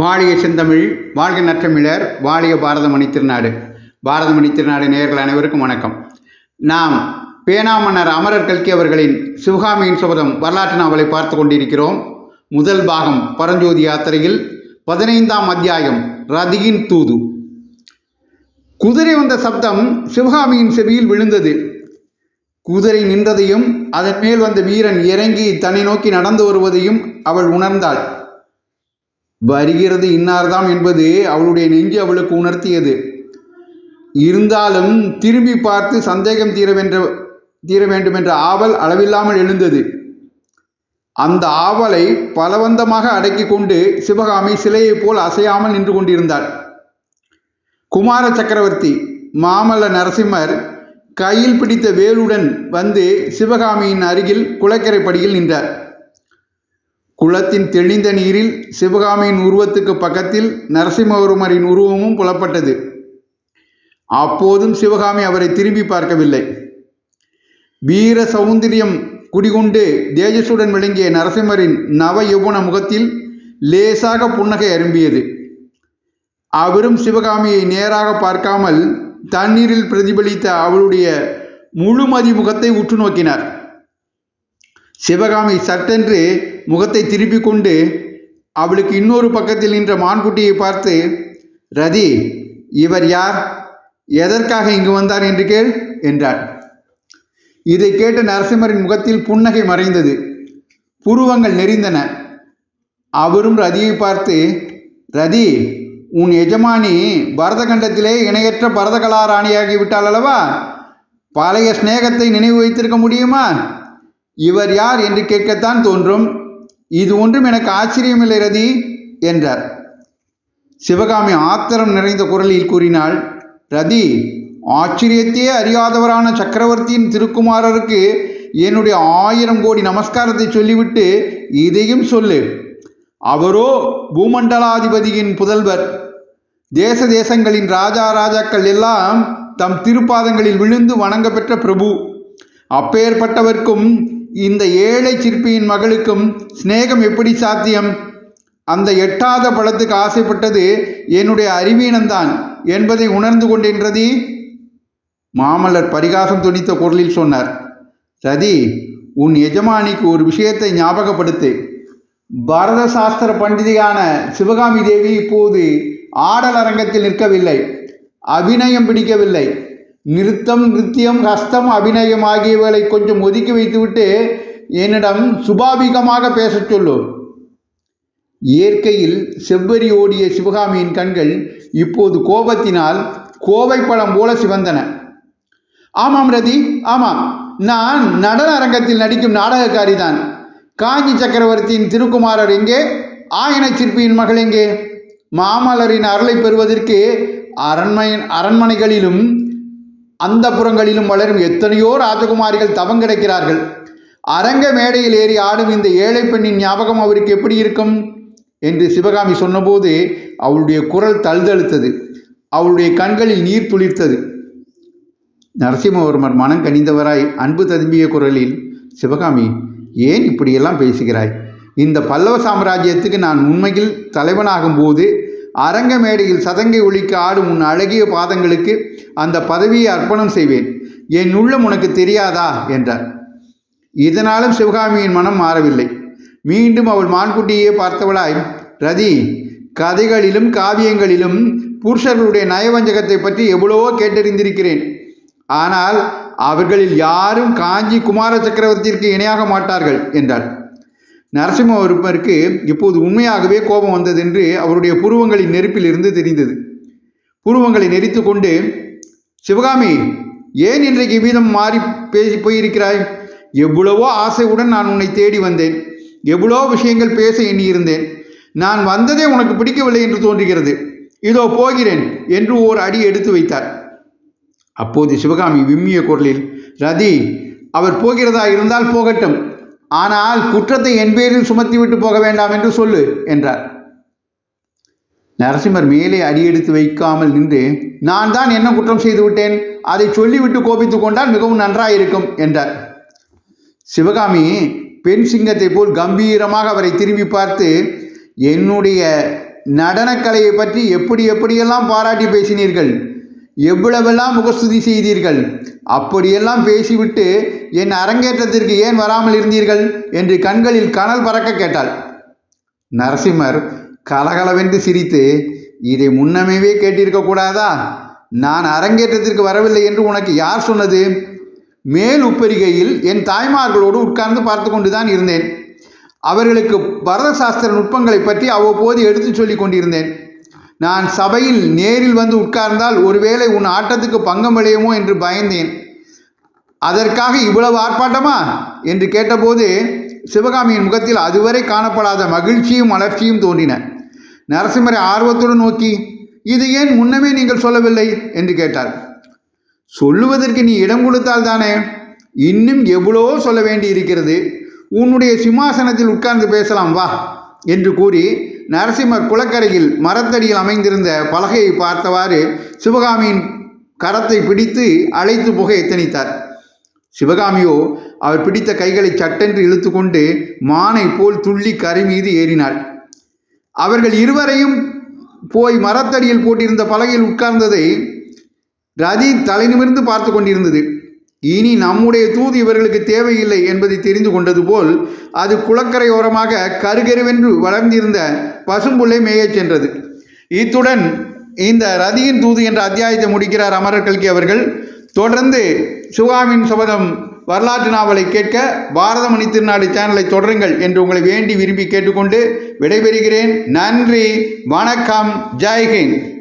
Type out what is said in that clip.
வாழிய செந்தமிழ் வாழ்க நற்றமிழர் வாழிய பாரதமணி திருநாடு. பாரதமணி திருநாடு நேயர்கள் அனைவருக்கும் வணக்கம். நாம் பேனாமன்னர் அமரர் கல்கி அவர்களின் சிவகாமியின் சுபதம் வரலாற்று நாவலை பார்த்து கொண்டிருக்கிறோம். முதல் பாகம் பரஞ்சோதி யாத்திரையில் பதினைந்தாம் அத்தியாயம் ரதியின் தூது. குதிரை வந்த சப்தம் சிவகாமியின் செவியில் விழுந்தது. குதிரை நின்றதையும் அதன் மேல் வந்த வீரன் இறங்கி தன்னை நோக்கி நடந்து வருவதையும் அவள் உணர்ந்தாள். வருகிறது இன்னார்தாம் என்பது அவளுடைய நெஞ்சு அவளுக்கு உணர்த்தியது. இருந்தாலும் திரும்பி பார்த்து சந்தேகம் தீரவென்ற தீர வேண்டும் என்ற ஆவல் அளவில்லாமல் எழுந்தது. அந்த ஆவலை பலவந்தமாக அடக்கி கொண்டு சிவகாமி சிலையைப் போல் அசையாமல் நின்று கொண்டிருந்தாள். குமார சக்கரவர்த்தி மாமல்ல நரசிம்மர் கையில் பிடித்த வேலுடன் வந்து சிவகாமியின் அருகில் குளக்கரை படியில் நின்றார். குளத்தின் தெளிந்த நீரில் சிவகாமியின் உருவத்துக்கு பக்கத்தில் நரசிம்மவர்மரின் உருவமும் புலப்பட்டது. அப்போதும் சிவகாமி அவரை திரும்பி பார்க்கவில்லை. வீர சௌந்தரியம் குடிகொண்டு தேஜஸுடன் விளங்கிய நரசிம்மரின் நவ யௌவன முகத்தில் லேசாக புன்னகை அரும்பியது. அவரும் சிவகாமியை நேராக பார்க்காமல் தண்ணீரில் பிரதிபலித்த அவளுடைய முழுமதி முகத்தை உற்று நோக்கினார். சிவகாமி சட்டென்று முகத்தை திருப்பிக் கொண்டு அவளுக்கு இன்னொரு பக்கத்தில் நின்ற மான்குட்டியை பார்த்து ரதி இவர் யார்? எதற்காக இங்கு வந்தார் என்று கேள் என்றார் இதை கேட்ட நரசிம்மரின் முகத்தில் புன்னகை மறைந்தது. புருவங்கள் நெறிந்தன அவரும் ரதியை பார்த்து ரதி உன் எஜமானி பரதகண்டத்திலே இணையற்ற பரதகலா ராணியாகி விட்டாள் அல்லவா? பழைய சிநேகத்தை நினைவு வைத்திருக்க முடியுமா? இவர் யார் என்று கேட்கத்தான் தோன்றும். இது ஒன்றும் எனக்கு ஆச்சரியமில்லை ரதி என்றார். சிவகாமி ஆத்திரம் நிறைந்த குரலில் கூறினாள் ரதி ஆச்சரியத்தையே அறியாதவரான சக்கரவர்த்தியின் திருக்குமாரருக்கு என்னுடைய ஆயிரம் கோடி நமஸ்காரத்தை சொல்லிவிட்டு இதையும் சொல்லு. அவரோ பூமண்டலாதிபதியின் புதல்வர். தேச தேசங்களின் ராஜா ராஜாக்கள் எல்லாம் தம் திருப்பாதங்களில் விழுந்து வணங்க பெற்ற பிரபு. அப்பேற்பட்டவர்க்கும் இந்த ஏழை சிற்பியின் மகளுக்கும் சிநேகம் எப்படி சாத்தியம்? அந்த எட்டாத பழத்துக்கு ஆசைப்பட்டது என்னுடைய அறிவீனம்தான் என்பதை உணர்ந்து கொண்டின்றதி மாமல்லர் பரிகாசம் துணித்த குரலில் சொன்னார். சதி உன் எஜமானிக்கு ஒரு விஷயத்தை ஞாபகப்படுத்து. பரத சாஸ்திர பண்டிதையான சிவகாமி தேவி இப்போது ஆடல் அரங்கத்தில் நிற்கவில்லை. அபிநயம் பிடிக்கவில்லை. நிறுத்தம் நிருத்தியம் ஹஸ்தம் அபிநயம் ஆகியவைகளை கொஞ்சம் ஒதுக்கி வைத்துவிட்டு என்னிடம் சுபாவிகமாக பேசச் சொல்லு. இயற்கையில் செவ்வரி ஓடிய சிவகாமியின் கண்கள் இப்போது கோபத்தினால் கோவை பழம் போல சிவந்தன. ஆமாம் ரதி ஆமாம். நான் நடன அரங்கத்தில் நடிக்கும் நாடகக்காரி தான் காஞ்சி சக்கரவர்த்தியின் திருக்குமாரர் எங்கே? ஆயன சிற்பியின் மகள் எங்கே? மாமலரின் அருளை பெறுவதற்கு அரண்மை அரண்மனைகளிலும் அந்த புறங்களிலும் வளரும் எத்தனையோ ராஜகுமாரிகள் தவம் கிடைக்கிறார்கள். அரங்க மேடையில் ஏறி ஆடும் இந்த ஏழை பெண்ணின் ஞாபகம் அவருக்கு எப்படி இருக்கும்? என்று சிவகாமி சொன்னபோது அவளுடைய குரல் தழுதழுத்தது. அவளுடைய கண்களில் நீர் துளிர்த்தது. நரசிம்மவர்மர் மனம் கனிந்தவராய் அன்பு ததும்பிய குரலில் சிவகாமி ஏன் இப்படியெல்லாம் பேசுகிறாய்? இந்த பல்லவ சாம்ராஜ்யத்துக்கு நான் உண்மையில் தலைவனாகும் போது அரங்க மேடையில் சதங்கை ஒழிக்க ஆடும் உன் அழகிய பாதங்களுக்கு அந்த பதவியை அர்ப்பணம் செய்வேன். என் உள்ளம் உனக்கு தெரியாதா? என்றார். இதனாலும் சிவகாமியின் மனம் மாறவில்லை. மீண்டும் அவள் மான்குட்டியே பார்த்தவளாய் ரதி கதைகளிலும் காவியங்களிலும் புருஷர்களுடைய நயவஞ்சகத்தை பற்றி எவ்வளவோ கேட்டறிந்திருக்கிறேன். ஆனால் அவர்களில் யாரும் காஞ்சி குமார சக்கரவர்த்திற்கு இணையாக மாட்டார்கள் என்றார் நரசிம்மவர்மருக்கு இப்போது உண்மையாகவே கோபம் வந்ததென்று அவருடைய புருவங்களின் நெருப்பில் இருந்து தெரிந்தது. புருவங்களை நெறித்து கொண்டு சிவகாமி ஏன் இன்றைக்கு வீதம் மாறி பேசி போயிருக்கிறாய்? எவ்வளவோ ஆசையுடன் நான் உன்னை தேடி வந்தேன். எவ்வளோ விஷயங்கள் பேச எண்ணியிருந்தேன். நான் வந்ததே உனக்கு பிடிக்கவில்லை என்று தோன்றுகிறது. இதோ போகிறேன் என்று ஓர் அடி எடுத்து வைத்தார். அப்போது சிவகாமி விம்மிய குரலில் ரதி அவர் போகிறதா இருந்தால் போகட்டும். ஆனால் குற்றத்தை என் பேரில் சுமத்திவிட்டு போக வேண்டாம் என்று சொல்லு என்றார். நரசிம்மர் மேலே அடியெடுத்து வைக்காமல் நின்று நான் தான் என்ன குற்றம் செய்து விட்டேன்? அதை சொல்லிவிட்டு கோபித்துக் கொண்டால் மிகவும் நன்றாயிருக்கும் என்றார். சிவகாமி பெண் சிங்கத்தை போல் கம்பீரமாக அவரை திரும்பி பார்த்து என்னுடைய நடனக்கலையை பற்றி எப்படி எப்படியெல்லாம் பாராட்டி பேசினீர்கள்? எவ்வளவெல்லாம் முகஸ்துதி செய்தீர்கள்? அப்படியெல்லாம் பேசிவிட்டு என் அரங்கேற்றத்திற்கு ஏன் வராமல் இருந்தீர்கள்? என்று கண்களில் கனல் பறக்க கேட்டாள். நரசிம்மர் கலகலவென்று சிரித்து இதை முன்னமேவே கேட்டிருக்க கூடாதா? நான் அரங்கேற்றத்திற்கு வரவில்லை என்று உனக்கு யார் சொன்னது? மேல் உப்பரிகையில் என் தாய்மார்களோடு உட்கார்ந்து பார்த்து கொண்டுதான் இருந்தேன். அவர்களுக்கு பரத சாஸ்திர நுட்பங்களை பற்றி அவ்வப்போது எடுத்துச் சொல்லி கொண்டிருந்தேன். நான் சபையில் நேரில் வந்து உட்கார்ந்தால் ஒருவேளை உன் ஆட்டத்துக்கு பங்கம் விளையுமோ என்று பயந்தேன். அதற்காக இவ்வளவு ஆர்ப்பாட்டமா? என்று கேட்டபோது சிவகாமியின் முகத்தில் அதுவரை காணப்படாத மகிழ்ச்சியும் மலர்ச்சியும் தோன்றின. நரசிம்மரை ஆர்வத்துடன் நோக்கி இது ஏன் முன்னமே நீங்கள் சொல்லவில்லை? என்று கேட்டார். சொல்லுவதற்கு நீ இடம் கொடுத்தால் தானே? இன்னும் எவ்வளோ சொல்ல வேண்டி இருக்கிறது உன்னுடைய சிம்மாசனத்தில் உட்கார்ந்து பேசலாம் வா என்று கூறி நரசிம்மர் குளக்கரையில் மரத்தடியில் அமைந்திருந்த பலகையை பார்த்தவாறு சிவகாமியின் கரத்தை பிடித்து அழைத்து புக எத்தனித்தார் சிவகாமியோ அவர் பிடித்த கைகளை சட்டென்று இழுத்துக்கொண்டு மானை போல் துள்ளி கரை மீது ஏறினாள். அவர்கள் இருவரையும் போய் மரத்தடியில் போட்டிருந்த பலகையில் உட்கார்ந்ததை ரதி தலை நிமிர்ந்து பார்த்து கொண்டிருந்தது. இனி நம்முடைய தூது இவர்களுக்கு தேவையில்லை என்பதை தெரிந்து கொண்டது போல் அது குளக்கரையோரமாக கருகருவென்று வளர்ந்திருந்த பசும்புள்ளை மேயச் சென்றது. இத்துடன் இந்த ரதியின் தூது என்ற அத்தியாயத்தை முடிக்கிறார் அமரர் கல்கி அவர்கள். தொடர்ந்து சிவகாமியின் சபதம் வரலாற்று நாவலை கேட்க பாரதமணி திருநாடு சேனலை தொடருங்கள் என்று உங்களை வேண்டி விரும்பி கேட்டுக்கொண்டு விடைபெறுகிறேன். நன்றி. வணக்கம். ஜெய்ஹிந்த்.